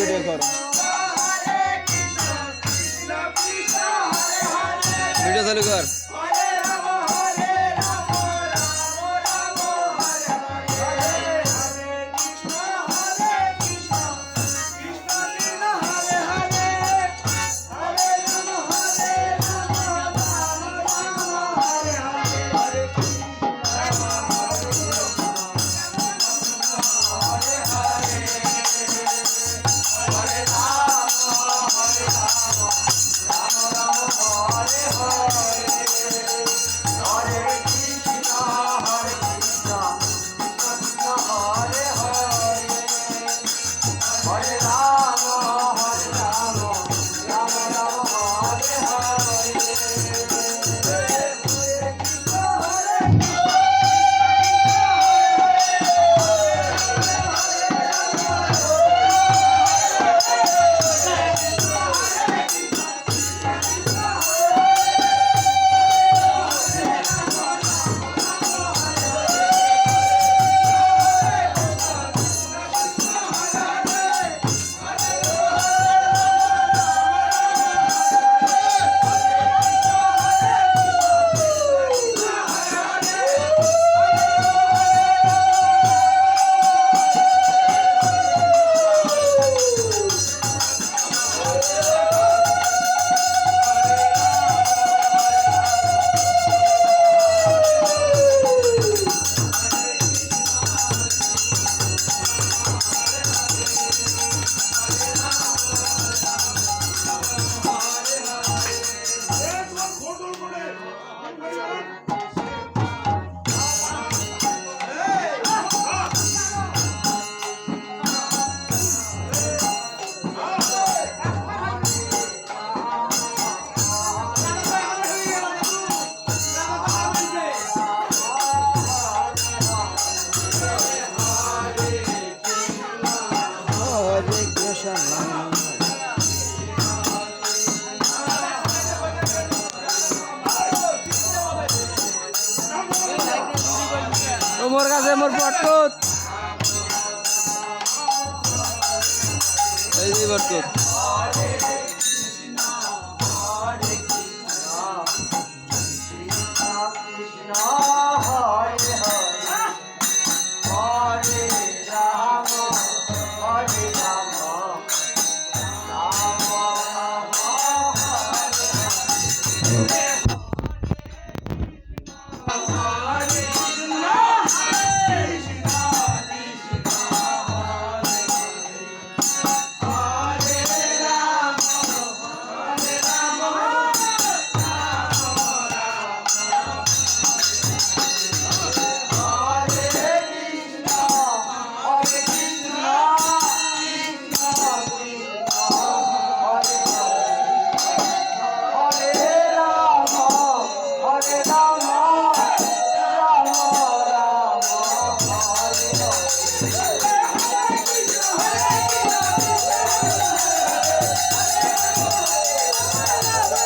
Video করো। Video চালু কর। ও মোর কাছে মোর বরকত। এই বরকত।